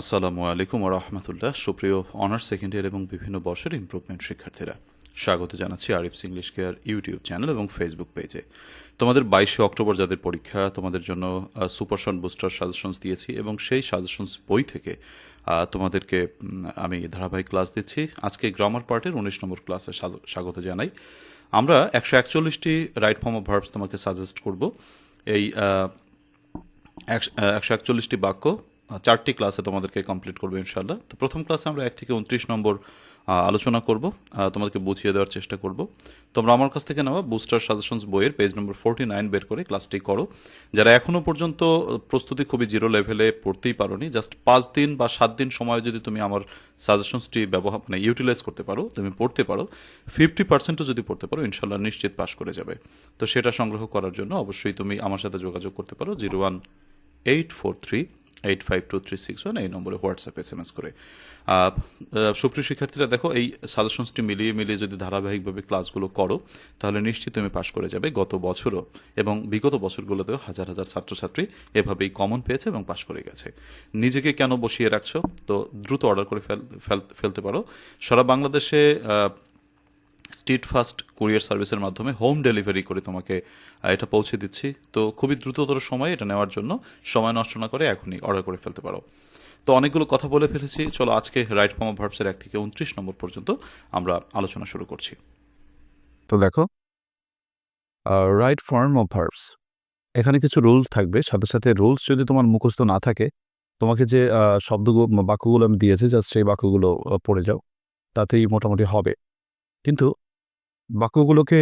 আসসালামু আলাইকুম রহমতুল্লাহ। সুপ্রিয় অনার্স সেকেন্ড ইয়ার এবং বিভিন্ন বর্ষের ইমপ্রুভমেন্ট শিক্ষার্থীরা, স্বাগত জানাচ্ছি Arif's English care YouTube channel এবং ফেসবুক পেজে তোমাদের বাইশে অক্টোবর যাদের পরীক্ষা, তোমাদের জন্য সুপারশন বুস্টার সাজেশনস দিয়েছি এবং সেই সাজেশনস বই থেকে তোমাদেরকে আমি ধারাবাহিক ক্লাস দিচ্ছি। আজকে গ্রামার পার্টের উনিশ নম্বর ক্লাসে স্বাগত জানাই। আমরা একশো একচল্লিশটি রাইট ফর্ম অফ ভার্বস তোমাকে সাজেস্ট করব। এই একশো একচল্লিশটি বাক্য চারটি ক্লাসে তোমাদেরকে কমপ্লিট করব ইনশাল্লাহ তো প্রথম ক্লাসে আমরা এক থেকে উনত্রিশ নম্বর আলোচনা করব তোমাদেরকে বুঝিয়ে দেওয়ার চেষ্টা করব। তোমরা আমার কাছ থেকে নেওয়া বুস্টার সাজেশনস বইয়ের পেজ নম্বর ফোরটি নাইন বের করে ক্লাসটি করো। যারা এখনও পর্যন্ত প্রস্তুতি খুবই জিরো লেভেলে পড়তেই পারোনি জাস্ট পাঁচ দিন বা সাত দিন সময় যদি তুমি আমার সাজেশনসটি ব্যবহার মানে ইউটিলাইজ করতে পারো, তুমি পড়তে পারো ফিফটি পার্সেন্টও যদি পড়তে পারো ইনশাল্লাহ নিশ্চিত পাশ করে যাবে। তো সেটা সংগ্রহ করার জন্য অবশ্যই তুমি আমার সাথে যোগাযোগ করতে পারো zero one eight four three eight five two three six one এই নম্বরে হোয়াটসঅ্যাপ এস এম এস করে সুপ্রিয় শিক্ষার্থীরা, দেখো, এই সাজেশনসটি মিলিয়ে মিলিয়ে যদি ধারাবাহিকভাবে ক্লাসগুলো করো, তাহলে নিশ্চিত তুমি পাশ করে যাবে। গত বছরও এবং বিগত বছরগুলোতেও হাজার হাজার ছাত্রছাত্রী এভাবেই কমন পেয়েছে এবং পাশ করে গেছে। নিজেকে কেন বসিয়ে রাখছো? তো দ্রুত অর্ডার করে ফেল, ফেল- ফেলতে পারো। সারা বাংলাদেশে স্ট্রিট ফাস্ট কুরিয়ার সার্ভিসের মাধ্যমে হোম ডেলিভারি করে তোমাকে এটা পৌঁছে দিচ্ছি। তো খুবই দ্রুততর সময় এটা নেওয়ার জন্য সময় নষ্ট না করে এখনই অর্ডার করে ফেলতে পারো। তো অনেকগুলো কথা বলে ফেলেছি। চলো আজকে রাইট ফর্ম অফ ভার্বসের এক থেকে উনত্রিশ নম্বর পর্যন্ত আমরা আলোচনা শুরু করছি। তো দেখো রাইট ফর্ম অফ ভার্বস এখানে কিছু রুলস থাকবে। সাথে সাথে রুলস যদি তোমার মুখস্থ না থাকে, তোমাকে যে শব্দগুলো, বাক্যগুলো আমি দিয়েছি জাস্ট সেই বাক্যগুলো পড়ে যাও। তাতেই মোটামুটি হবে। কিন্তু বাক্যগুলোকে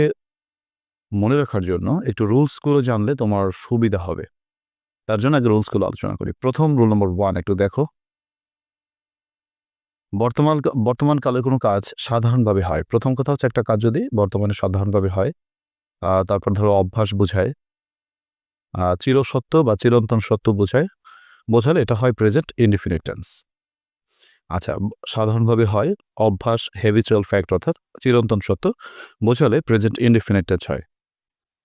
মনে রাখার জন্য একটু রুলসগুলো জানলে তোমার সুবিধা হবে। তার জন্য আগে রুলসগুলো আলোচনা করি। প্রথম রুল নম্বর ওয়ান একটু দেখো। বর্তমান বর্তমান কালের কোনো কাজ সাধারণভাবে হয়। প্রথম কথা হচ্ছে একটা কাজ যদি বর্তমানে সাধারণভাবে হয় তারপর ধরো অভ্যাস বোঝায় চিরসত্য বা চিরন্তন সত্য বোঝায়, বোঝালে এটা হয় প্রেজেন্ট ইনডিফিনিট টেন্স আচ্ছা সাধারণভাবে হয় অভ্যাস হেভিচুয়াল ফ্যাক্ট অর্থাৎ চিরন্তন সত্য বোঝালে প্রেজেন্ট ইনডিফিনিট টেন্স হয়।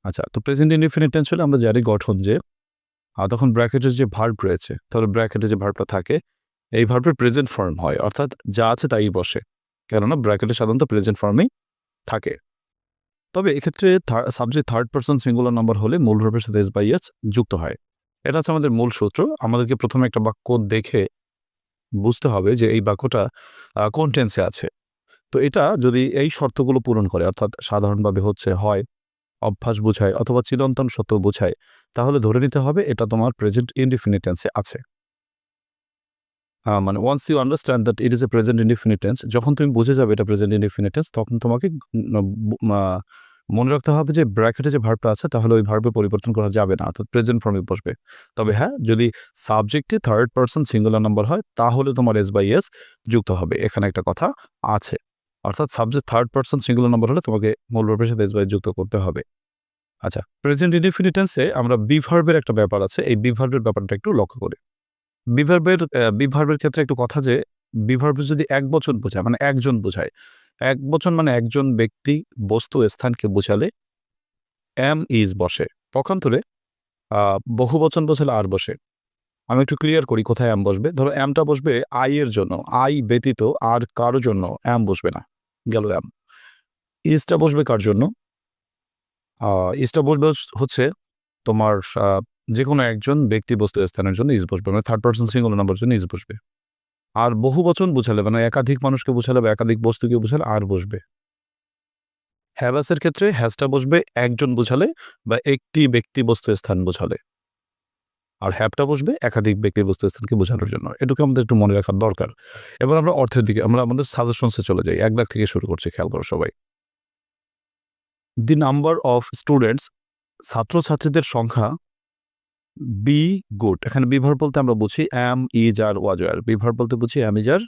আচ্ছা তো প্রেজেন্ট ইনডিফিনিট টেন্স হলে আমরা জানি গঠন যে তখন ব্র্যাকেটের যে ভার্ব রয়েছে, তাহলে ব্র্যাকেটে যে ভার্বটা থাকে, এই ভার্বের প্রেজেন্ট ফর্ম হয়, অর্থাৎ যা আছে তাই বসে, কেননা ব্র্যাকেটে সাধারণত প্রেজেন্ট ফর্মেই থাকে। তবে এক্ষেত্রে subject third person singular number হলে মূল ভার্বের সাথে এস বাই এস যুক্ত হয়। এটা হচ্ছে আমাদের মূল সূত্র, আমাদেরকে প্রথমে একটা বাক্য দেখে বুঝতে হবে যে এই বাক্যটা কোন টেন্সে আছে। তো এটা যদি এই শর্তগুলো পূরণ করে, অর্থাৎ সাধারণভাবে হচ্ছে হয়, অভ্যাস বোঝায় অথবা চিরন্তন সত্য বোঝায়, তাহলে ধরে নিতে হবে এটা তোমার প্রেজেন্ট ইনডিফিনিট টেন্সে আছে। মানে once you understand that it is a present indefinite tense যখন তুমি বুঝে যাবে এটা প্রেজেন্ট ইনডিফিনিট টেন্স তখন তোমাকে মনে রাখতে হবে যে ব্র্যাকেটে যে ভার্বটা আছে, তাহলে ওই ভার্বে পরিবর্তন করা যাবে না, অর্থাৎ প্রেজেন্ট ফর্মে বসবে। তবে হ্যাঁ যদি সাবজেক্টে থার্ড পার্সন সিঙ্গুলার নাম্বার হয়, তাহলে তোমার এস বাই এস যুক্ত হবে। এখানে একটা কথা আছে। অর্থাৎ subject third person singular number হলে তোমাকে মূল ভার্বের সাথে এস বাই যুক্ত করতে হবে। আচ্ছা প্রেজেন্ট ইনডিফিনিটেন্সে আমরা বিভার্বের একটা ব্যাপার আছে, এই বিভার্বের ব্যাপারটা একটু লক্ষ্য করি। বিভার্বের বিভার্বের ক্ষেত্রে একটু কথা যে, বিভার্ব যদি এক বছর বোঝায় মানে একজন বোঝায় এক বচন মানে একজন ব্যক্তি বস্তু স্থানকে বোঝালে এম ইজ বসে। পক্ষান্তরে বহু বচন বোঝালে আর বসে। আমি একটু ক্লিয়ার করি কোথায় এম বসবে। ধরো এমটা বসবে আই এর জন্য। আই ব্যতীত আর কারোর জন্য এম বসবে না। গেল এম ইজটা বসবে কার জন্য? ইজটা বসবে হচ- হচ্ছে তোমার যে কোনো একজন ব্যক্তি বস্তু স্থানের জন্য ইজ বসবে। মানে থার্ড পার্সন সিঙ্গল নাম্বার জন্য ইজ বসবে। আর বহু বচন বোঝালে মানে একাধিক মানুষকে বোঝালে বা একাধিক বস্তুকে বোঝালে আর বসবে। হ্যাভাসের ক্ষেত্রে হ্যাজটা বসবে, একজন বোঝালে বা একটি ব্যক্তি বস্তু স্থান বোঝালে। আর হ্যাপটা বসবে, একাধিক ব্যক্তি বস্তু স্থানকে বোঝানোর জন্য। এটুকু আমাদের একটু মনে রাখার দরকার। এবার আমরা অর্থের দিকে, আমরা আমাদের সাজেশনসে চলে যাই। এক লাখ থেকে শুরু করছি, খেয়াল করো সবাই। দি নাম্বার অফ স্টুডেন্টস, ছাত্রছাত্রীদের সংখ্যা বি গুড এখানে বিভার বলতে আমরা বুঝি অ্যাম ইজ আর ওয়াজয়ার বিভার বলতে বুঝি অ্যাম ইজ আর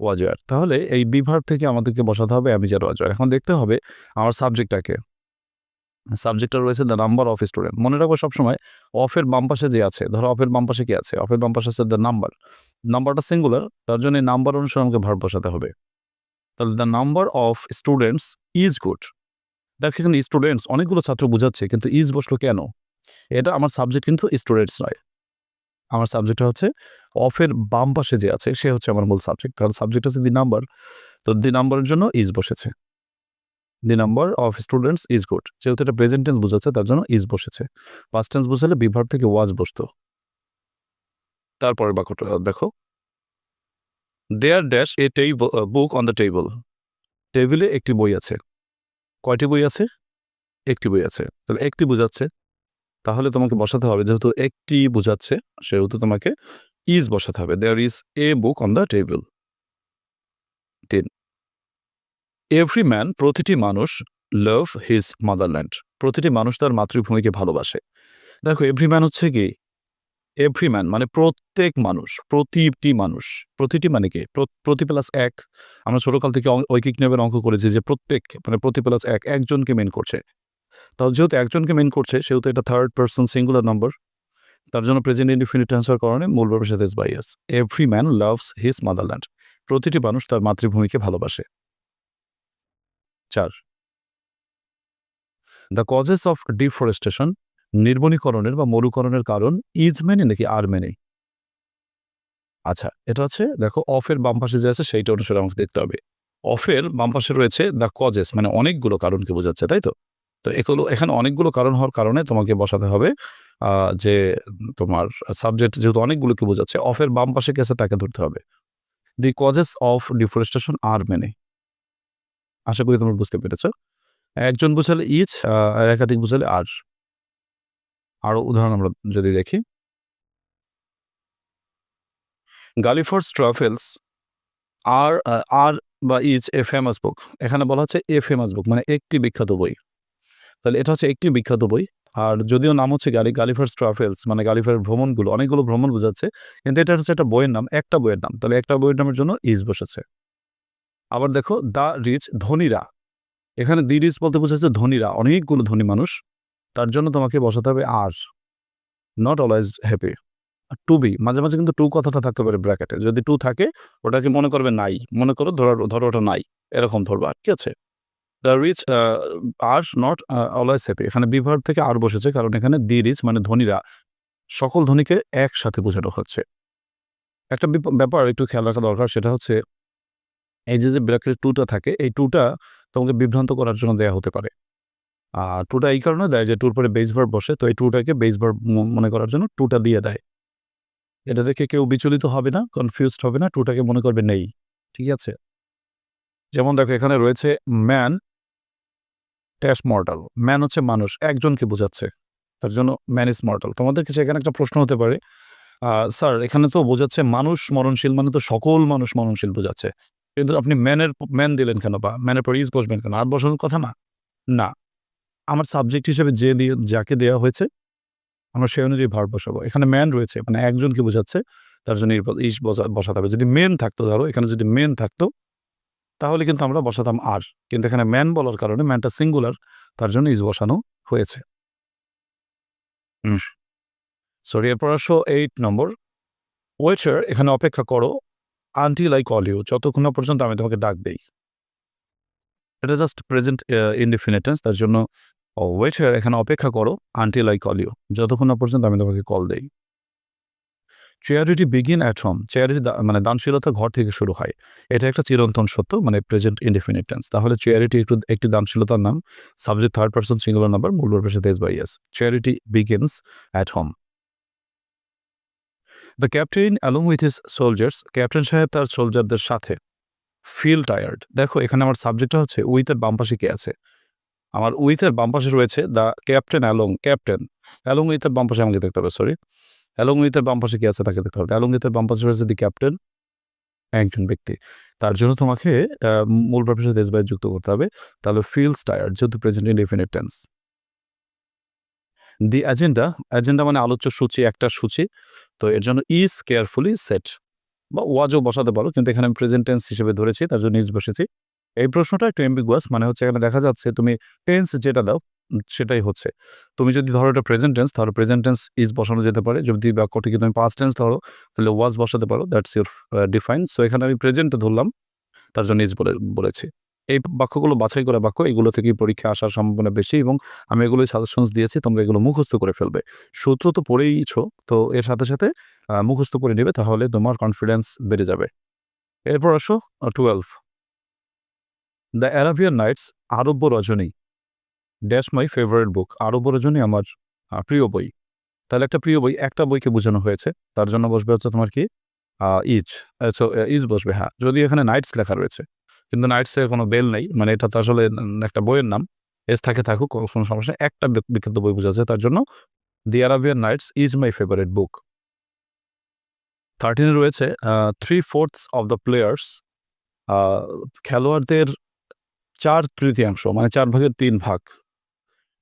ওয়াজয়ার তাহলে এই বিভার থেকে আমাদেরকে বসাতে হবে অ্যাম ইজ আর ওয়াজয়ার এখন দেখতে হবে আমার সাবজেক্টটাকে সাবজেক্টটা রয়েছে দ্য নাম্বার অফ স্টুডেন্ট মনে রাখব সবসময় অফের বাম পাশে যে আছে, ধরো অফের বাম পাশে কি আছে? অফের বাম পাশে আছে দ্য নাম্বার নাম্বারটা সিঙ্গুলার তার জন্য নাম্বার অনুসারে আমাকে ভার বসাতে হবে। তাহলে the number of students is good দেখ এখানে স্টুডেন্টস অনেকগুলো ছাত্র বোঝাচ্ছে, কিন্তু ইজ বসল কেন? এটা আমার সাবজেক্ট কিন্তু স্টুডেন্টস নয়। আমার সাবজেক্টটা হচ্ছে অফের বাম পাশে যে আছে, সে হচ্ছে আমার মূল সাবজেক্ট কারণ সাবজেক্ট হচ্ছে দি নাম্বার তো দি নাম্বারের জন্য ইজ বসেছে। The number of students is good যেহেতু এটা প্রেজেন্ট টেন্স বোঝাচ্ছে, তার জন্য ইজ বসেছে। পাস্ট টেন্স বোঝালে বিভার থেকে ওয়াজ বসতো। তারপরে বাক্যটা দেখো। There dash a table book on the table table একটি বই আছে। কয়টি বই আছে? একটি বই আছে। তাহলে একটি বোঝাচ্ছে তাহলে তোমাকে বসাতে হবে। যেহেতু একটি বোঝাচ্ছে, সেহেতু তোমাকে ইজ বসাতে হবে। There is a book on the table তিন এভরি ম্যান প্রতিটি মানুষ লাভ হিজ মাদারল্যান্ড প্রতিটি মানুষ তার মাতৃভূমিকে ভালোবাসে। দেখো এভরি ম্যান হচ্ছে কি? এভরি ম্যান মানে প্রত্যেক মানুষ, প্রতিটি মানুষ। প্রতিটি মানে কি? প্র- প্রতি প্লাস এক। আমরা ছোটকাল থেকে ঐকিক নিয়মের অঙ্ক করেছি যে প্রত্যেক মানে প্রতি প্লাস এক, একজনকে মেন করছে। তাহলে যেহেতু একজনকে মেন করছে, সেহেতু এটা থার্ড পার্সন সিঙ্গুলার নম্বর তার জন্য প্রেজেন্ট ইনডিফিনিট ট্রান্সফার কারণে মূল ভাবের সাথে বাইয়াস every man loves his motherland প্রতিটি মানুষ তার মাতৃভূমিকে ভালোবাসে। চার। দ্য কজেস অফ ডিফরেস্টেশন নির্বনীকরণের বা মরুকরণের কারণ ইজ মেনে নাকি আর মেনে আচ্ছা এটা হচ্ছে দেখো অফের বাম পাশে যে আছে, সেইটা অনুসারে আমাকে দেখতে হবে। অফের বাম পাশে রয়েছে দ্য কজেস মানে অনেকগুলো কারণকে বোঝাচ্ছে, তাই তো? তো এগুলো, এখানে অনেকগুলো কারণ হওয়ার কারণে তোমাকে বসাতে হবে যে তোমার সাবজেক্ট যেহেতু অনেকগুলোকে বোঝাচ্ছে অফের বাম পাশে কে আছে তাকে ধরতে হবে। The causes of deforestation are many আশা করি তোমরা বুঝতে পেরেছ। একজন বুঝালে ইচ আর একাধিক বুঝালে আর আরও উদাহরণ আমরা যদি দেখি। গালিফোর্স ট্রাভেলস আর আর বা ইজ এ ফেমাস বুক এখানে বলা হচ্ছে এ ফেমাস বুক মানে একটি বিখ্যাত বই। তাহলে এটা হচ্ছে একটি বিখ্যাত বই। আর যদিও নাম হচ্ছে গালি, গালিফার্স ট্রাভেলস মানে গালিফার ভ্রমণগুলো, অনেকগুলো ভ্রমণ বোঝাচ্ছে, কিন্তু এটা হচ্ছে একটা বইয়ের নাম, একটা বইয়ের নাম। তাহলে একটা বইয়ের নামের জন্য ইজ বসেছে। আবার দেখো, দ্য রিচ ধনীরা। এখানে দি রিচ বলতে বোঝাচ্ছে ধনীরা, অনেকগুলো ধনী মানুষ। তার জন্য তোমাকে বসাতে হবে are not always happy to be মাঝে মাঝে কিন্তু টু কথাটা থাকতে পারে ব্র্যাকেটে যদি টু থাকে, ওটাকে মনে করবে নাই, মনে করো ধরো ধরো ওটা নাই, এরকম ধরবা ঠিক আছে? The rich are not always happy এখানে বিভার থেকে আর বসেছে, কারণ এখানে দি রিচ মানে ধনীরা, সকল ধনীকে একসাথে বোঝানো হচ্ছে। একটা ব্যাপার একটু খেয়াল রাখা দরকার, সেটা হচ্ছে এই যে যে ব্র্যাকেট টুটা থাকে, এই টুটা তোমাকে বিভ্রান্ত করার জন্য দেয়া হতে পারে। আর টুটা এই কারণে দেয় যে টুর পরে বেস ভার্ব বসে, তো এই টুটাকে বেস ভার্ব মনে করার জন্য টুটা দিয়ে দেয়। এটা দেখে কেউ বিচলিত হবে না কনফিউজড হবে না টুটাকে মনে করবে নেই, ঠিক আছে? যেমন দেখো, এখানে রয়েছে ম্যান ট্যাশ মর্টাল ম্যান হচ্ছে মানুষ, একজনকে বোঝাচ্ছে। তার জন্য ম্যান ইজ মর্টাল তোমাদের কাছে এখানে একটা প্রশ্ন হতে পারে। স্যার, এখানে তো বোঝাচ্ছে মানুষ মরণশীল মানে তো সকল মানুষ মরণশীল বোঝাচ্ছে। কিন্তু আপনি ম্যানের ম্যান দিলেন কেন বা ম্যানের পর ইজ বসবেন কেন? আর বসানোর কথা না? না। আমার সাবজেক্ট হিসেবে যে দিয়ে, যাকে দেওয়া হয়েছে, আমরা সেই অনুযায়ী ভার বসাবো। এখানে ম্যান রয়েছে মানে একজনকে বোঝাচ্ছে, তার জন্য ইস বসা- বসাতে হবে। যদি মেন থাকতো, ধরো, এখানে যদি মেন থাকতো তাহলে কিন্তু আমরা বসাতাম আর। কিন্তু এখানে ম্যান বলার কারণে ম্যানটা সিঙ্গুলার তার জন্য ইজ বসানো হয়েছে। সরি এরপর আসো এইট নম্বর ওয়েটার এখানে অপেক্ষা করো আনটিল আই কল ইউ যতক্ষণ পর্যন্ত আমি তোমাকে ডাক দেই। এটা জাস্ট প্রেজেন্ট ইনডিফিনিটেন্স তার জন্য ওয়েটার এখানে অপেক্ষা করো আনটিল আই কল ইউ যতক্ষণ পর্যন্ত আমি তোমাকে কল দেই। Charity begin at home charity মানে দানশীলতা ঘর থেকে শুরু হয়। এটা একটা চিরন্তন সত্য মানে প্রেজেন্ট ইনডিফিনিট টেন্স তাহলে চেয়ারিটি একটু, একটি দানশীলতার নাম subject third person singular number মূল সাথে s by s charity begins at home the captain along with his soldiers captain সাহেব তার সোলজারদের সাথে ফিল টায়ার্ড দেখো, এখানে আমার সাবজেক্টটা হচ্ছে উইথের বাম পাশে কে আছে? আমার উইথের বাম পাশে রয়েছে the captain along captain along উইথের বাম পাশে আমাকে দেখতে হবে সরি অ্যালং উইথের বাম পাশে কে আছে? তাকে দেখতে হবে। অ্যালং উইথের বাম রয়েছে দি ক্যাপ্টেন একজন ব্যক্তি। তার জন্য তোমাকে মূল ভার্বের সাথে এস যুক্ত করতে হবে। তাহলে ফিলস টায়ার্ড যেহেতু present indefinite tense the agenda agenda মানে আলোচ্য সূচি, একটা সূচি। তো এর জন্য ইজ কেয়ারফুলি সেট বা ওয়াজও বসাতে পারো, কিন্তু এখানে আমি প্রেজেন্ট টেন্স হিসেবে ধরেছি, তার জন্য ইজ বসেছি। এই প্রশ্নটা একটু এম্বিগুয়াস মানে হচ্ছে এখানে দেখা যাচ্ছে তুমি টেন্স যেটা দাও সেটাই হচ্ছে। তুমি যদি ধরো এটা প্রেজেন্ট টেন্স তাহলে প্রেজেন্ট টেন্স ইজ বসানো যেতে পারে। যদি বাক্যটিকে তুমি পাস্ট টেন্স ধরো, তাহলে ওয়াজ বসাতে পারো দ্যাটস ইউর ডিফাইন সো এখানে আমি প্রেজেন্টে ধরলাম, তার জন্য ইজ বলে, বলেছি। এই বাক্যগুলো বাছাই করা বাক্য, এগুলো থেকেই পরীক্ষা আসার সম্ভাবনা বেশি এবং আমি এগুলোই সাজেশনস দিয়েছি, তোমরা এগুলো মুখস্থ করে ফেলবে। সূত্র তো পড়েইছো, তো এর সাথে সাথে মুখস্থ করে নেবে, তাহলে তোমার কনফিডেন্স বেড়ে যাবে। এরপর আসো টুয়েলভ দ্য অ্যারাবিয়ান নাইটস আরব্য রজনী। ড্যাশ মাই ফেভারিট বুক আরব্য রজনী আমার প্রিয় বই। তাহলে একটা প্রিয় বই, একটা বইকে বোঝানো হয়েছে। তার জন্য বসবে হচ্ছে তোমার কি? ইজ। ইজ বসবে হ্যাঁ। যদি এখানে নাইটস লেখা রয়েছে, কিন্তু নাইটসের কোনো বেল নেই। মানে এটা তো আসলে একটা বইয়ের নাম। এস থাকে থাকুক, কোনো সমস্যা একটা বিখ্যাত বই বোঝাচ্ছে তার জন্য the Arabian Nights is my favourite book থার্টিনে রয়েছে three fourths of the players খেলোয়াড়দের চার তৃতীয়াংশ মানে চার ভাগের তিন ভাগ।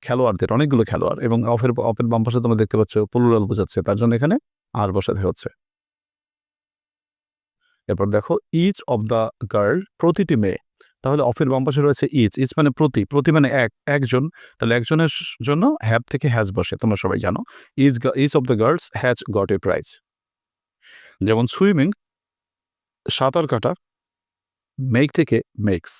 খেলোয়াড়দের, অনেকগুলো খেলোয়াড় এবং অফের অফের বাম পাশে তোমরা দেখতে পাচ্ছ পুলুরাল বোঝাচ্ছে, তার জন্য এখানে আর বসাতে হচ্ছে। এরপর দেখো ইচ অফ দ্য গার্ল প্রতিটি মেয়ে। তাহলে অফের বাম পাশে রয়েছে ইচ ইচ মানে প্রতি প্রতি মানে এক, একজন। তাহলে একজনের জন্য হ্যাভ থেকে হ্যাজ বসে, তোমরা সবাই জানো। Each each of the girls has got a prize যেমন সুইমিং সাঁতার কাটা মেক থেকে মেক্স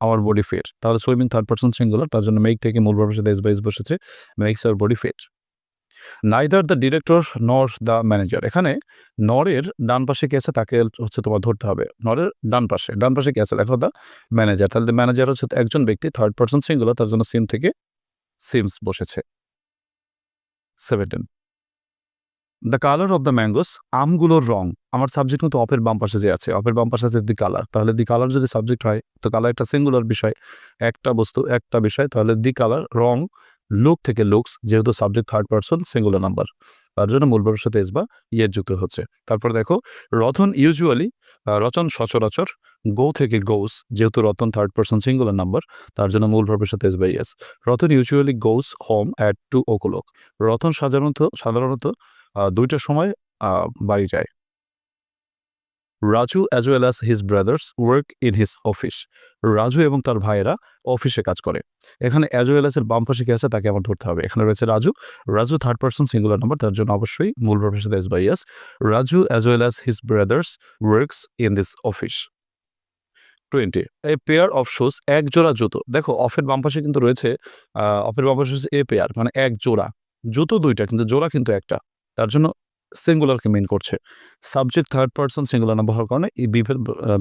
আওয়ার বডি ফেট তাহলে সুইমিং থার্ড পার্সন সিঙ্গুলার তার জন্য মেক থেকে মূল ভাবের সাথে এস বসেছে makes our body fit neither the director nor the manager এখানে নরের ডান পাশে কে আছে? তাকে হচ্ছে তোমার ধরতে হবে। নরের ডান পাশে। ডান পাশে কে আছে? দেখো দ্য ম্যানেজার তাহলে ম্যানেজার হচ্ছে একজন ব্যক্তি থার্ড পার্সন সিঙ্গুলার তার জন্য সিম থেকে সিমস বসেছে। Seventeen the colour of the mangoes আমগুলোর রং। আমার সাবজেক্ট কিন্তু অপের বাম পাশে যে আছে অপের বাম পাশে আছে দি কালার তাহলে দি কালার যদি সাবজেক্ট হয়, তো কালার একটা সিঙ্গুলার বিষয়, একটা বস্তু, একটা বিষয়, তাহলে দি কালার রং লুক থেকে লুকস যেহেতু subject third person singular number তার জন্য মূল সাথে এস বা ইয়ের যুক্ত হচ্ছে। তারপর দেখো, রতন ইউজুয়ালি রচন সচরাচর গো থেকে গোস যেহেতু Ratan third person singular number তার জন্য মূল ভাবের সাথে s by s Ratan usually goes home at two o'clock Ratan সাধারণত সাধারণত দুইটার সময় বাড়ি যায়। Raju as well as his brothers work in his office Raju এবং তার ভাইয়েরা অফিসে কাজ করে। এখানে অ্যাজ ওয়েল অ্যাজ এর বাম পাশে কে আছে, তাকে আমার ধরতে হবে। এখানে রয়েছে Raju. Raju third person singular number তার জন্য অবশ্যই মূল ভাবের সাথে s by s Raju as well as his brothers works in this office twenty a pair of shoes এক জোড়া জুতো। দেখো অফের বাম পাশে কিন্তু রয়েছে অফের বাম পাশে এ পেয়ার মানে এক জোড়া। জুতো দুইটা, কিন্তু জোড়া কিন্তু একটা। তার জন্য সিঙ্গুলারকে মেন করছে। Subject third person singular number হওয়ার কারণে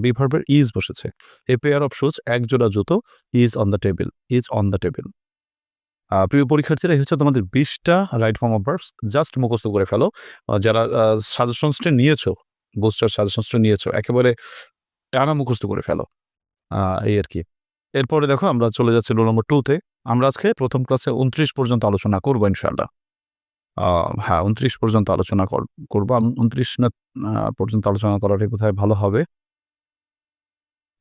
বিভার্বের ইজ বসেছে। এ পেয়ার অফ শুজ এক জোড়া জুতো is on the table is on the table প্রিয় পরীক্ষার্থীরা হচ্ছে তোমাদের বিশটা right form of verbs just মুখস্থ করে ফেলো। যারা সাজেশনসটা নিয়েছো বুস্টার সাজেশনসটা নিয়েছো, একেবারে টানা মুখস্থ করে ফেলো। এই আর কি। এরপরে দেখো, আমরা চলে যাচ্ছি রোল নম্বর টুতে আমরা আজকে প্রথম ক্লাসে উনত্রিশ পর্যন্ত আলোচনা করব ইনশাল্লাহ হ্যাঁ উনত্রিশ পর্যন্ত আলোচনা কর- করব। উনত্রিশ না পর্যন্ত আলোচনা করাটাই কোথায় ভালো হবে?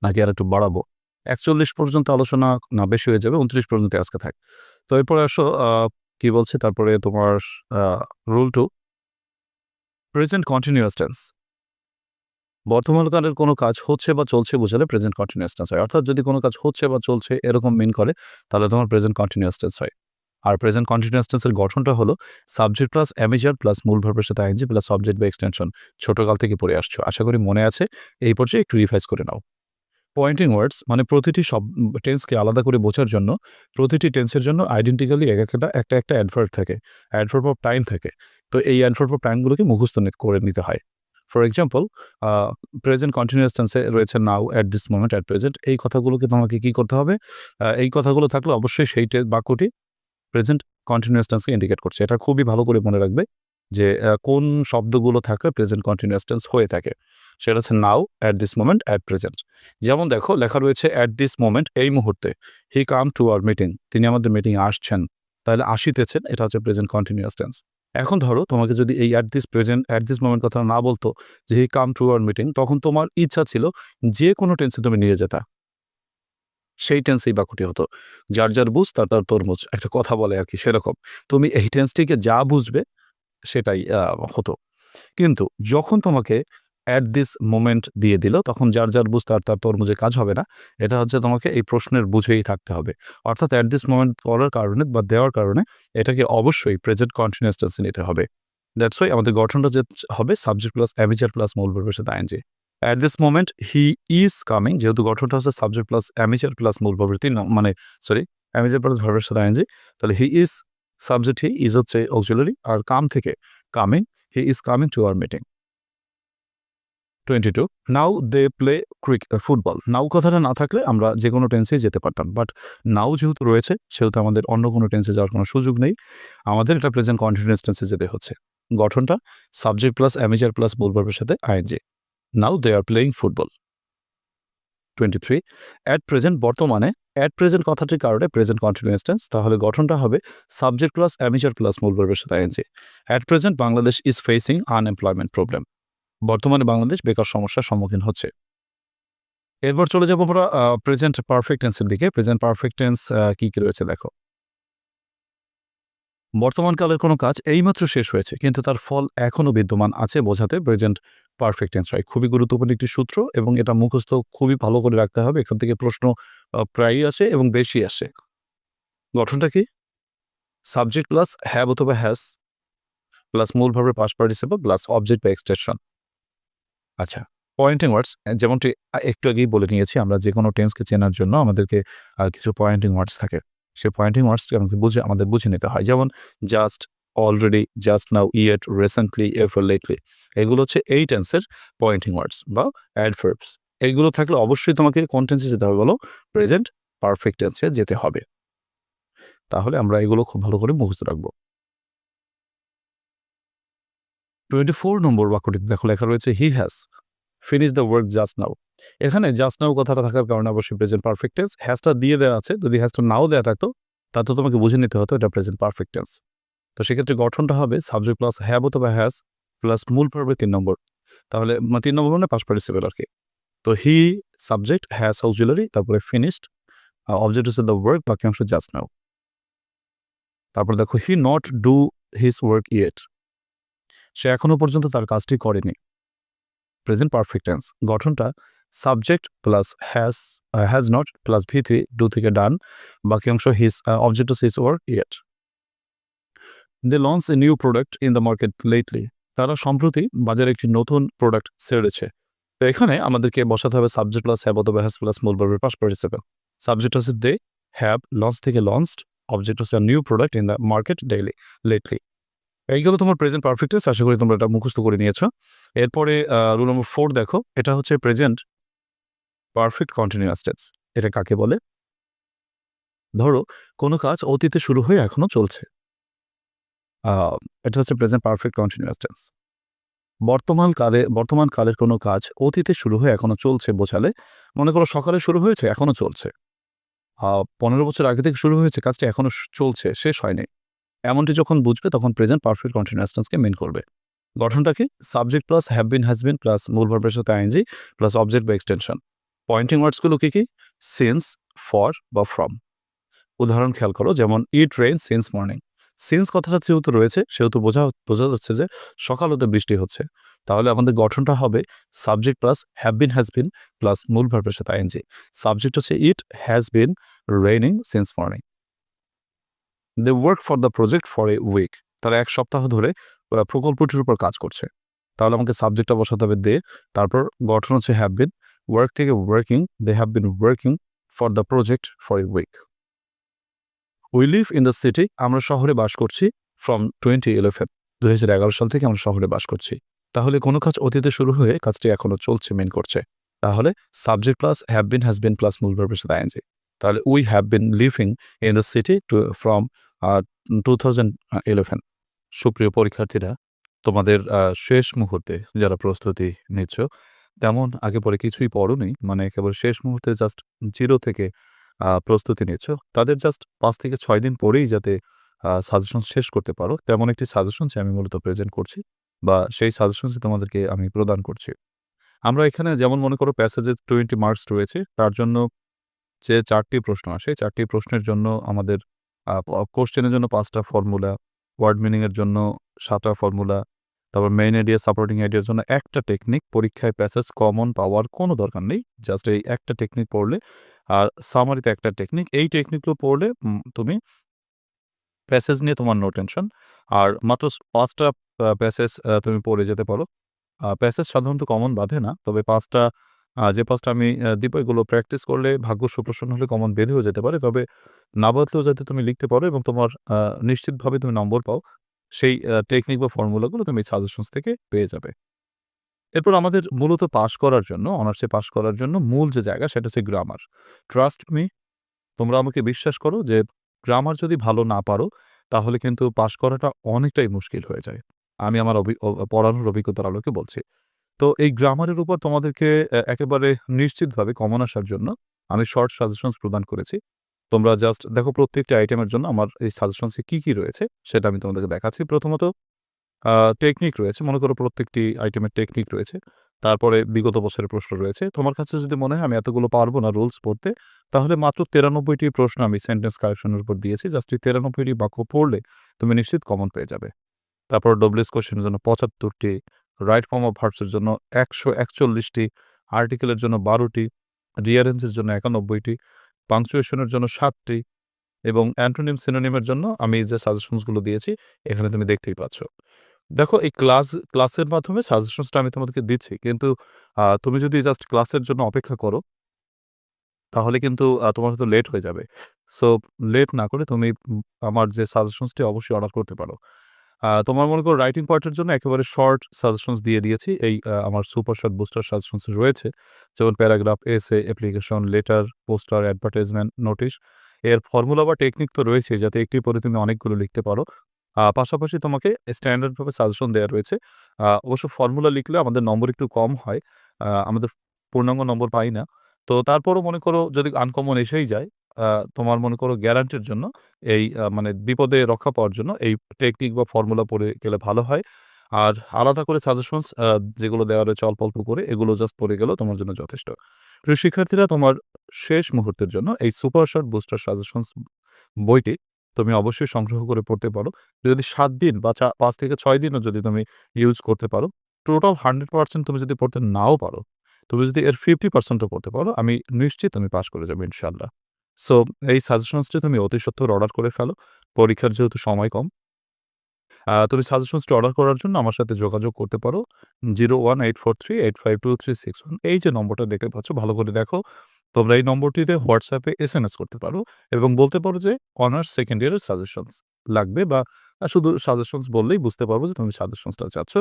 নাকি আর একটু বাড়াবো? একচল্লিশ পর্যন্ত আলোচনা না, বেশি হয়ে যাবে, উনত্রিশ পর্যন্ত আজকে থাক। তো এরপরে আসো কি বলছে? তারপরে তোমার rule two present continuous tense বর্তমানকালের কোনো কাজ হচ্ছে বা চলছে বোঝালে প্রেজেন্ট কন্টিনিউয়াস টেন্স হয়। অর্থাৎ যদি কোনো কাজ হচ্ছে বা চলছে এরকম মিন করে, তাহলে তোমার প্রেজেন্ট কন্টিনিউয়াস টেন্স হয়। আর প্রেজেন্ট কন্টিনিউয়াস টেন্সের গঠনটা হলো সাবজেক্ট প্লাস অ্যামেজার প্লাস মূল ভার্বের সাথে আইনজি প্লাস সাবজেক্ট বা এক্সটেনশন ছোটকাল থেকে পড়ে আসছো। আশা করি মনে আছে। এই পর্যায়ে একটু রিভাইজ করে নাও। পয়েন্টিং ওয়ার্ডস মানে প্রতিটি সব টেন্সকে আলাদা করে বোঝার জন্য প্রতিটি টেন্সের জন্য আইডেন্টিক্যালি এক একটা একটা একটা অ্যাডভার্ব থাকে। অ্যাডভার্ট অফ টাইম থাকে। তো এই অ্যাডভার্ব অফ টাইমগুলোকে মুখস্থ করে নিতে হয়। ফর এক্সাম্পল প্রেজেন্ট কন্টিনিউয়াস টেন্সে রয়েছে now at this moment at present এই কথাগুলোকে তোমাকে কি করতে হবে? এই কথাগুলো থাকলে অবশ্যই সেই বাক্যটি প্রেজেন্ট কন্টিনিউয়াস টেন্সকে ইন্ডিকেট করছে। এটা খুবই ভালো করে মনে রাখবে যে কোন শব্দগুলো থাকে প্রেজেন্ট কন্টিনিউয়াস টেন্স হয়ে থাকে। সেটা হচ্ছে now at this moment at present যেমন দেখো, লেখা রয়েছে অ্যাট দিস মোমেন্ট এই মুহূর্তে he come to our meeting তিনি আমাদের মিটিং আসছেন। তাহলে আসিতেছেন, এটা হচ্ছে প্রেজেন্ট কন্টিনিউয়াস টেন্স এখন ধরো, তোমাকে যদি এই at this present at this moment কথা না বলতো যে he come to our meeting তখন তোমার ইচ্ছা ছিল যে কোনো টেন্সে তুমি নিয়ে যেতা। সেই টেন্সেই বাক্যটি হতো। যার যার বুঝ তার তার তরমুজ, একটা কথা বলে আর কি সেরকম। তুমি এই টেন্সটিকে যা বুঝবে সেটাই হতো। কিন্তু যখন তোমাকে অ্যাট দিস মোমেন্ট দিয়ে দিল, তখন যার যার বুঝ তার তার তরমুজে কাজ হবে না। এটা হচ্ছে তোমাকে এই প্রশ্নের বুঝেই থাকতে হবে। অর্থাৎ অ্যাট দিস মোমেন্ট করার কারণে বা দেওয়ার কারণে এটাকে অবশ্যই প্রেজেন্ট কন্টিনিউয়াস টেন্সে নিতে হবে। দ্যাটস ওয়াই আমাদের গঠনটা যে হবে সাবজেক্ট প্লাস অ্যাভিজার প্লাস মূল সাথে ING at this moment he is coming যেহেতু গঠনটা হচ্ছে সাবজেক্ট প্লাস অ্যামিচার প্লাস মূল নং- মানে সরি অ্যামিচার প্লাস ভার্বের সাথে আইনজি তাহলে he is subject he is হচ্ছে অক্সিলারি আর কাম থেকে coming he is coming to our meeting twenty two now they play ক্রিক football now কথাটা না থাকলে আমরা যে কোনো টেন্সে যেতে পারতাম বাট নাও যেহেতু রয়েছে, সেহেতু আমাদের অন্য কোনো টেন্সে যাওয়ার কোনো সুযোগ নেই, আমাদের এটা প্রেজেন্ট কন্টিনিউয়াস টেন্সে যেতে হচ্ছে। গঠনটা সাবজেক্ট প্লাস অ্যামিচার প্লাস বলবারের সাথে ING now they are playing football twenty three at present বর্তমানে অ্যাট প্রেজেন্ট কথাটির কারণে প্রেজেন্ট কন্টিনিউয়াস টেন্স তাহলে গঠনটা হবে সাবজেক্ট প্লাস অ্যামিচার প্লাস মূল ভার্বের সাথে ING at present Bangladesh is facing unemployment problem বর্তমানে বাংলাদেশ বেকার সমস্যার সম্মুখীন হচ্ছে। এরপর চলে যাব আমরা প্রেজেন্ট পারফেক্ট টেন্সের দিকে। প্রেজেন্ট পারফেক্ট টেন্স কী কি রয়েছে দেখো। বর্তমানকালের কোনো কাজ এইমাত্র শেষ হয়েছে, কিন্তু তার ফল এখনও বিদ্যমান আছে বোঝাতে। প্রেজেন্ট পারফেক্ট হয় খুবই গুরুত্বপূর্ণ একটি সূত্র এবং এটা মুখস্থ খুবই ভালো করে রাখতে হবে। এখান থেকে প্রশ্ন প্রায়ই আসে এবং বেশি আসে। গঠনটা কি? সাবজেক্ট প্লাস হ্যাব অথবা হ্যাস প্লাস মূলভাবে পাস পার্টিসিপল প্লাস অবজেক্ট বা এক্সটেনশন আচ্ছা পয়েন্টিং ওয়ার্ডস যেমনটি একটু আগেই বলে নিয়েছি, আমরা যে কোনো টেন্সকে চেনার জন্য আমাদেরকে কিছু পয়েন্টিং ওয়ার্ডস থাকে। সেই পয়েন্টিং ওয়ার্ডসকে আমাকে বুঝে, আমাদের বুঝে নিতে হয়। যেমন just already just now yet recently এফর lately এগুলো হচ্ছে এই টেন্সের পয়েন্টিং ওয়ার্ডস বা অ্যাডভার্বস এইগুলো থাকলে অবশ্যই তোমাকে কোন টেন্সে যেতে হবে বলো? প্রেজেন্ট পারফেক্ট টেন্সে যেতে হবে। তাহলে আমরা এগুলো খুব ভালো করে মুখস্থ রাখব। টোয়েন্টি ফোর নম্বর বাক্যটিতে দেখো, লেখা রয়েছে he has finish the work just now এখানে জাস্ট নাও কথাটা থাকার কারণে অবশ্যই প্রেজেন্ট পারফেক্ট টেন্স হ্যাজটা দিয়ে দেওয়া আছে। যদি হ্যাজটা নাও দেওয়া থাকতো তা তো তোমাকে বুঝে নিতে হতো এটা প্রেজেন্ট পারফেক্ট টেন্স তো সেক্ষেত্রে গঠনটা হবে সাবজেক্ট প্লাস হ্যাভ অথবা হ্যাজ প্লাস মূল পর্বে তিন নম্বর। তাহলে তিন নম্বর মানে পাস পার্টিসিপেল আর কি। তো হি সাবজেক্ট হ্যাজ অক্সিলারি তারপরে ফিনিশড অবজেক্ট হচ্ছে দ্য ওয়ার্ক বাকি অংশ জাস্ট নাও তারপর দেখো he not do his work yet সে এখনও পর্যন্ত তার কাজটি করেনি। প্রেজেন্ট পারফেক্ট টেন্স গঠনটা subject plus has has not plus V three do থেকে ডান বাকি অংশ his object his work yet they launch a new product in the market lately তারা সম্প্রতি বাজারে একটি নতুন প্রোডাক্ট ছেড়েছে। তো এখানে আমাদেরকে বসাতে হবে সাবজেক্ট প্লাস হ্যাভ অথবা হ্যাজ প্লাস মূল ভার্বের পাস পার্টিসিপেল সাবজেক্ট হচ্ছে দে হ্যাভ লঞ্চ থেকে লঞ্চড অবজেক্ট হচ্ছে new product in the market daily lately এই এইগুলো তোমার প্রেজেন্ট পারফেক্টেস আশা করি তোমরা এটা মুখস্থ করে নিয়েছো। এরপরে রুল নম্বর ফোর দেখো, এটা হচ্ছে প্রেজেন্ট পারফেক্ট কন্টিনিউয়াস টেন্স এটা কাকে বলে? ধরো, কোনো কাজ অতীতে শুরু হয়ে এখনও চলছে। এটা হচ্ছে প্রেজেন্ট পারফেক্ট কন্টিনিউয়াস টেন্স বর্তমান কালে, বর্তমান কালের কোনো কাজ অতীতে শুরু হয়ে এখনও চলছে বোঝালে মনে করো সকালে শুরু হয়েছে, এখনও চলছে। পনেরো বছর আগে থেকে শুরু হয়েছে, কাজটি এখনও শ- চলছে, শেষ হয়নি। এমনটি যখন বুঝবে তখন প্রেজেন্ট পারফেক্ট কন্টিনিউয়াস টেন্সকে মেন করবে। গঠনটা কি? Subject plus have been has been plus মূল ভার্বের সাথে আইএনজি প্লাস অবজেক্ট বা এক্সটেনশন পয়েন্টিং ওয়ার্ডসগুলো কী কী? সিন্স ফর বা ফ্রম উদাহরণ খেয়াল করো, যেমন it rain since morning since কথাটা যেহেতু রয়েছে, সেহেতু বোঝা বোঝা যাচ্ছে যে সকাল হতে বৃষ্টি হচ্ছে। তাহলে আমাদের গঠনটা হবে subject plus have been has been plus মূল ভার্বের সাথে আইএনজি সাবজেক্ট হচ্ছে it has been raining since morning they work for the project for a week তারা এক সপ্তাহ ধরে ওরা প্রকল্পটির উপর কাজ করছে। তাহলে আমাকে সাবজেক্টটা বসাতে হবে দে তারপর গঠন হচ্ছে হ্যাভ বিন ওয়ার্ক থেকে working they have been working for the project for a week we live in the city আমরা শহরে বাস করছি ফ্রম টোয়েন্টি ইলেভেন দু সাল থেকে আমরা শহরে বাস করছি। তাহলে কোনো কাজ অতীতে শুরু হয়ে কাজটি এখনও চলছে মেন করছে। তাহলে subject plus have been has been plus মূল ভার্বের সাথে আইএনজি তাহলে we have been living in the city to from two thousand eleven সুপ্রিয় পরীক্ষার্থীরা, তোমাদের শেষ মুহূর্তে যারা প্রস্তুতি নিচ্ছ, তেমন আগে পরে কিছুই পড়োনি মানে কেবল শেষ মুহূর্তে জাস্ট জিরো থেকে প্রস্তুতি নিচ্ছ। তাদের জাস্ট পাঁচ থেকে ছয় দিন পরেই যাতে সাজেশন শেষ করতে পারো। তেমন একটি সাজেশনস আমি মূলত প্রেজেন্ট করছি বা সেই সাজেশনসই তোমাদেরকে আমি প্রদান করছি। আমরা এখানে যেমন মনে করো প্যাসেজে টোয়েন্টি মার্কস রয়েছে, তার জন্য যে চারটি প্রশ্ন আসে চারটি প্রশ্নের জন্য আমাদের কোশ্চেনের জন্য পাঁচটা ফর্মুলা ওয়ার্ড মিনিংয়ের জন্য সাতটা ফর্মুলা তারপর মেইন আইডিয়া সাপোর্টিং আইডিয়ার জন্য একটা টেকনিক পরীক্ষায় প্যাসেজ কমন পাওয়ার কোনো দরকার নেই। জাস্ট এই একটা টেকনিক পড়লে আর সামারিতে একটা টেকনিক এই টেকনিকগুলো পড়লে তুমি প্যাসেজ নিয়ে তোমার নো টেনশন আর মাত্র পাঁচটা প্যাসেজ তুমি পড়ে যেতে পারো। প্যাসেজ সাধারণত কমন বাঁধে না, তবে পাঁচটা যে পাঁচটা আমি দিব, এগুলো প্র্যাকটিস করলে ভাগ্য সুপ্রসন্ন হলে কমন বেঁধেও যেতে পারে, তবে না বাঁধলেও যাতে তুমি লিখতে পারো এবং তোমার নিশ্চিতভাবে তুমি নম্বর পাও, সেই টেকনিক বা ফর্মুলাগুলো তুমি সাজেশনস থেকে পেয়ে যাবে। এরপর আমাদের মূলত পাশ করার জন্য অনার্সে পাশ করার জন্য মূল যে জায়গা সেটা হচ্ছে গ্রামার ট্রাস্ট মি তোমরা আমাকে বিশ্বাস করো যে গ্রামার যদি ভালো না পারো, তাহলে কিন্তু পাশ করাটা অনেকটাই মুশকিল হয়ে যায়। আমি আমার পড়ানোর অভিজ্ঞতার আলোকে বলছি। তো এই গ্রামারের উপর তোমাদেরকে একেবারে নিশ্চিতভাবে কমন আসার জন্য আমি শর্ট সাজেশনস প্রদান করেছি। তোমরা জাস্ট দেখো প্রত্যেকটা আইটেমের জন্য আমার এই সাজেশনসে কি কি রয়েছে, সেটা আমি তোমাদেরকে দেখাচ্ছি। প্রথমত টেকনিক রয়েছে। মনে করো প্রত্যেকটি আইটেমের টেকনিক রয়েছে। তারপরে বিগত বছরের প্রশ্ন রয়েছে। তোমার কাছে যদি মনে হয় আমি এতগুলো পারব না রুলস পড়তে, তাহলে মাত্র তেরানব্বইটি প্রশ্ন আমি সেন্টেন্স কারেকশনের উপর দিয়েছি। জাস্ট এই তেরানব্বইটি বাক্য পড়লে তুমি নিশ্চিত কমন পেয়ে যাবে। তারপর ডব্লিউএস কোশ্চেনের জন্য পঁচাত্তরটি রাইট ফর্ম অফ ভার্বসের জন্য একশো একচল্লিশটি আর্টিকেলের জন্য বারোটি রিয়ারেন্সের জন্য একানব্বইটি পাংচুয়েশনের জন্য সাতটি এবং অ্যান্টোনিম সিনোনিমের জন্য আমি যে সাজেশনসগুলো দিয়েছি, এখানে তুমি দেখতেই পাচ্ছ। দেখো, এই ক্লাস, ক্লাসের মাধ্যমে সাজেশনসটা আমি তোমাদেরকে দিচ্ছি, কিন্তু তুমি যদি জাস্ট ক্লাসের জন্য অপেক্ষা করো, তাহলে কিন্তু তোমার হয়তো লেট হয়ে যাবে। সো, লেট না করে তুমি আমার যে সাজেশনসটি অবশ্যই অর্ডার করতে পারো। তোমার মনে করো রাইটিং পার্টের জন্য একেবারে শর্ট সাজেশনস দিয়ে দিয়েছি, এই আমার সুপার শর্ট বুস্টার সাজেশনস রয়েছে, যেমন paragraph, essay, application, letter, poster, advertisement, notice. এর ফর্মুলা বা টেকনিক তো রয়েছে যাতে একটি পরে তুমি অনেকগুলো লিখতে পারো। পাশাপাশি তোমাকে স্ট্যান্ডার্ডভাবে সাজেশন দেওয়া রয়েছে। অবশ্য ফর্মুলা লিখলে আমাদের নম্বর একটু কম হয়। আমাদের পূর্ণাঙ্গ নম্বর পাই না। তো তারপরও মনে করো যদি আনকমন এসেই যায় তোমার মনে করো গ্যারান্টির জন্য এই মানে বিপদে রক্ষা পাওয়ার জন্য এই টেকনিক বা ফর্মুলা পড়ে গেলে ভালো হয়। আর আলাদা করে সাজেশনস যেগুলো দেওয়া রয়েছে অল্প অল্প করে, এগুলো জাস্ট পড়ে গেলেও তোমার জন্য যথেষ্ট। প্রিয় শিক্ষার্থীরা, তোমার শেষ মুহূর্তের জন্য এই সুপার শর্ট বুস্টার সাজেশনস বইটি তুমি অবশ্যই সংগ্রহ করে পড়তে পারো। যদি সাত দিন বা পাঁচ থেকে ছয় দিনও যদি তুমি ইউজ করতে পারো টোটাল হান্ড্রেড পার্সেন্ট তুমি যদি পড়তে নাও পারো, তুমি যদি এর ফিফটি পার্সেন্টও পড়তে পারো, আমি নিশ্চিত তুমি পাস করে যাবে ইনশাল্লাহ সো এই সাজেশনসটি তুমি অতি সত্তর অর্ডার করে ফেলো। পরীক্ষার যেহেতু সময় কম তুমি সাজেশনসটি অর্ডার করার জন্য আমার সাথে যোগাযোগ করতে পারো। Zero one eight four three eight five two three six one এই যে নম্বরটা দেখতে পাচ্ছ, ভালো করে দেখো। তোমরা এই নম্বরটিতে হোয়াটসঅ্যাপে এস এম এস করতে পারো এবং বলতে পারো যে অনার্স সেকেন্ড ইয়ারের সাজেশনস লাগবে বা শুধু সাজেশনস বললেই বুঝতে পারব যে তুমি সাজেশনসটা চাচ্ছ।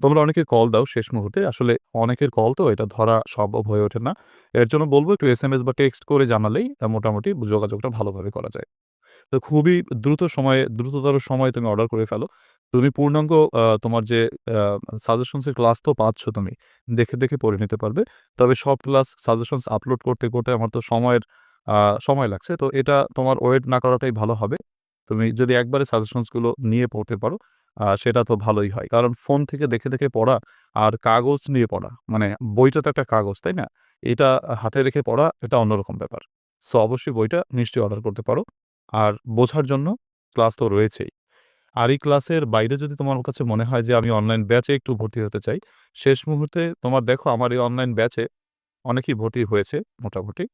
তোমরা অনেকে কল দাও শেষ মুহূর্তে, আসলে অনেকের কল তো এটা ধরা সম্ভব হয়ে ওঠে না। এর জন্য বলব একটু এস এম এস বা টেক্সট করে জানালেই মোটামুটি যোগাযোগটা ভালোভাবে করা যায়। তো খুবই দ্রুত সময়ে, দ্রুততর সময়ে তুমি অর্ডার করে ফেলো। তুমি পূর্ণাঙ্গ তোমার যে সাজেশনসের ক্লাস তো পাচ্ছ তুমি, দেখে দেখে পড়ে নিতে পারবে। তবে সব ক্লাস সাজেশনস আপলোড করতে করতে আমার তো সময়ের সময় লাগছে। তো এটা তোমার ওয়েট না করাটাই ভালো হবে। তুমি যদি একবারে সাজেশনসগুলো নিয়ে পড়তে পারো সেটা তো ভালোই হয়। কারণ ফোন থেকে দেখে দেখে পড়া আর কাগজ নিয়ে পড়া মানে বইটা তো একটা কাগজ, তাই না? এটা হাতে রেখে পড়া, এটা অন্যরকম ব্যাপার। সো অবশ্যই বইটা নিশ্চয়ই অর্ডার করতে পারো। আর বোঝার জন্য ক্লাস তো রয়েছেই। আর এই ক্লাসের বাইরে যদি তোমার কাছে মনে হয় যে আমি অনলাইন ব্যাচে একটু ভর্তি হতে চাই, শেষ মুহূর্তে তোমার দেখো আমার এই অনলাইন ব্যাচে অনেকেই ভর্তি হয়েছে মোটামুটি।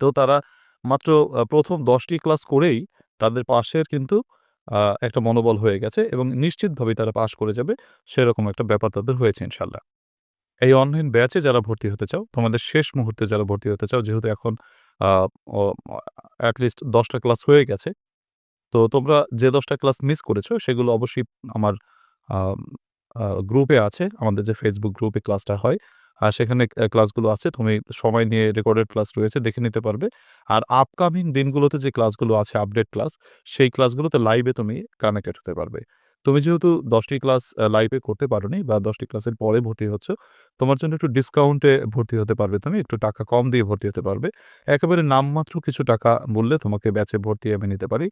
তো তারা মাত্র প্রথম দশটি ক্লাস করেই তাদের পাশের কিন্তু একটা মনোবল হয়ে গেছে এবং নিশ্চিতভাবে তারা পাশ করে যাবে, সেরকম একটা ব্যাপার তাদের হয়েছে ইনশাল্লাহ। এই অনলাইন ব্যাচে যারা ভর্তি হতে চাও, তোমাদের শেষ মুহূর্তে যারা ভর্তি হতে চাও, যেহেতু এখন অ্যাটলিস্ট দশটা ক্লাস হয়ে গেছে তো তোমরা যে দশটা ক্লাস মিস করেছ, সেগুলো অবশ্যই আমার গ্রুপে আছে। আমাদের যে ফেসবুক গ্রুপে ক্লাসটা হয়, আর সেখানে ক্লাসগুলো আছে। তুমি সময় নিয়ে রেকর্ডেড ক্লাস রয়েছে, দেখে নিতে পারবে। আর আপকামিং দিনগুলোতে যে ক্লাসগুলো আছে আপডেট ক্লাস সেই ক্লাসগুলোতে লাইভে তুমি কানেক্টেড হতে পারবে। তুমি যেহেতু দশটি ক্লাস লাইভে করতে পারোনি বা দশটি ক্লাসের পরে ভর্তি হচ্ছে, তোমার জন্য একটু ডিসকাউন্টে ভর্তি হতে পারবে তুমি। একটু টাকা কম দিয়ে ভর্তি হতে পারবে। একেবারে নামমাত্র কিছু টাকা বললে তোমাকে ব্যাচে ভর্তি আমি নিতে পারি।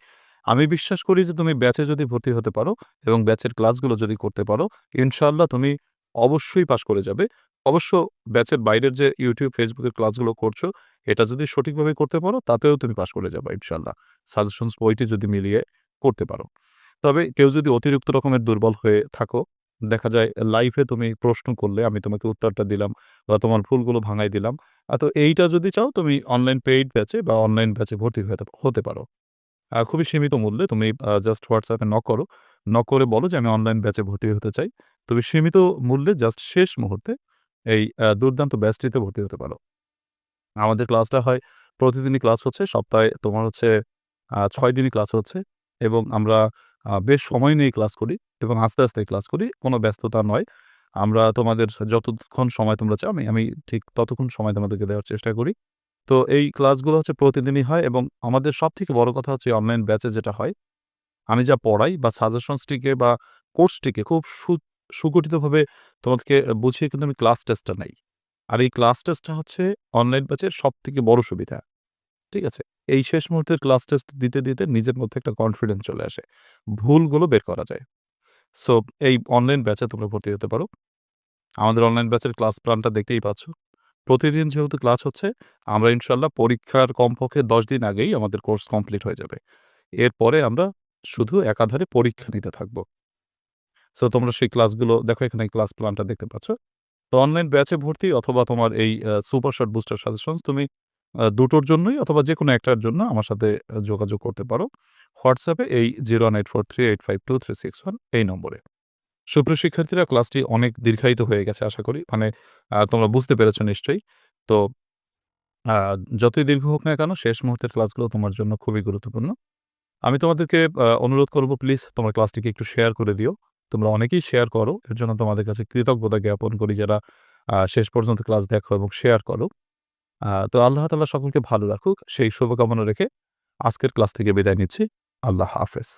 আমি বিশ্বাস করি যে তুমি ব্যাচে যদি ভর্তি হতে পারো এবং ব্যাচের ক্লাসগুলো যদি করতে পারো ইনশাল্লাহ তুমি অবশ্যই পাশ করে যাবে। অবশ্য ব্যাচের বাইরের যে ইউটিউব ফেসবুকের ক্লাসগুলো করছ, এটা যদি সঠিকভাবে করতে পারো, তাতেও তুমি পাশ করে যাবে ইনশাল্লাহ সাজেশনস বইটি যদি মিলিয়ে করতে পারো। তবে কেউ যদি অতিরিক্ত রকমের দুর্বল হয়ে থাকো, দেখা যায় লাইফে তুমি প্রশ্ন করলে, আমি তোমাকে উত্তরটা দিলাম বা তোমার ভুলগুলো ভাঙাই দিলাম তো এইটা যদি চাও, তুমি অনলাইন পেইড ব্যাচে বা অনলাইন ব্যাচে ভর্তি হতে পারো। খুবই সীমিত মূল্যে তুমি জাস্ট হোয়াটসঅ্যাপে নক করো নক করে বলো যে আমি অনলাইন ব্যাচে ভর্তি হতে চাই তুমি সীমিত মূল্যে জাস্ট শেষ মুহূর্তে এই দুর্দান্ত ব্যাচটিতে ভর্তি হতে পারো। আমাদের ক্লাসটা হয় প্রতিদিনই ক্লাস হচ্ছে। সপ্তাহে তোমার হচ্ছে ছয় দিনই ক্লাস হচ্ছে এবং আমরা বেশ সময় নিয়ে ক্লাস করি এবং আস্তে, আস্তে ক্লাস করি। কোনো ব্যস্ততা নয়। আমরা তোমাদের যতক্ষণ সময় তোমরা চাও আমি আমি ঠিক ততক্ষণ সময় তোমাদেরকে দেওয়ার চেষ্টা করি। তো এই ক্লাসগুলো হচ্ছে প্রতিদিনই হয় এবং আমাদের সবথেকে বড় কথা হচ্ছে অনলাইন ব্যাচে যেটা হয়, আমি যা পড়াই বা সাজেশনসটিকে বা কোর্সটিকে খুব সু সুগঠিতভাবে তোমাদেরকে বুঝিয়ে কিন্তু আমি ক্লাস টেস্টটা নেই। আর এই ক্লাস টেস্টটা হচ্ছে অনলাইন ব্যাচের সব থেকে বড় সুবিধা। ঠিক আছে? এই শেষ মুহূর্তের ক্লাস টেস্ট দিতে, দিতে নিজের মধ্যে একটা কনফিডেন্স চলে আসে। ভুলগুলো বের করা যায়। সো এই অনলাইন ব্যাচে তোমরা ভর্তি হতে পারো। আমাদের অনলাইন ব্যাচের ক্লাস প্ল্যানটা দেখতেই পাচ্ছ। প্রতিদিন যেহেতু ক্লাস হচ্ছে, আমরা ইনশাআল্লাহ পরীক্ষার কমপক্ষে ১০ দিন আগেই আমাদের কোর্স কমপ্লিট হয়ে যাবে। এরপরে আমরা শুধু একাধারে পরীক্ষা নিতে থাকব। সো তোমরা সেই ক্লাসগুলো দেখো এখানে ক্লাস প্ল্যানটা দেখতে পাচ্ছ। তো অনলাইন ব্যাচে ভর্তি অথবা তোমার এই সুপার শর্ট বুস্টার সাজেশনস তুমি দুটোর জন্যই অথবা যেকোনো একটার জন্য আমার সাথে যোগাযোগ করতে পারো। হোয়াটসঅ্যাপে এই 01843852361 এই নম্বরে। সুপ্রিয় শিক্ষার্থীরা ক্লাসটি অনেক দীর্ঘায়িত হয়ে গেছে, আশা করি। মানে তোমরা বুঝতে পেরেছ নিশ্চয়ই। তো যতই দীর্ঘ হোক না কেন, শেষ মুহূর্তের ক্লাসগুলো তোমার জন্য খুবই গুরুত্বপূর্ণ। আমি তোমাদেরকে অনুরোধ করব প্লিজ তোমার ক্লাসটিকে একটু শেয়ার করে দিও। তোমরা অনেকেই শেয়ার করো। এর জন্য তোমাদের কাছে কৃতজ্ঞতা জ্ঞাপন করি যারা শেষ পর্যন্ত ক্লাস দেখো এবং শেয়ার করো। তো আল্লাহ তাআলা সকলকে ভালো রাখুক, সেই শুভকামনা রেখে আজকের ক্লাস থেকে বিদায় নিচ্ছি। আল্লাহ হাফেজ।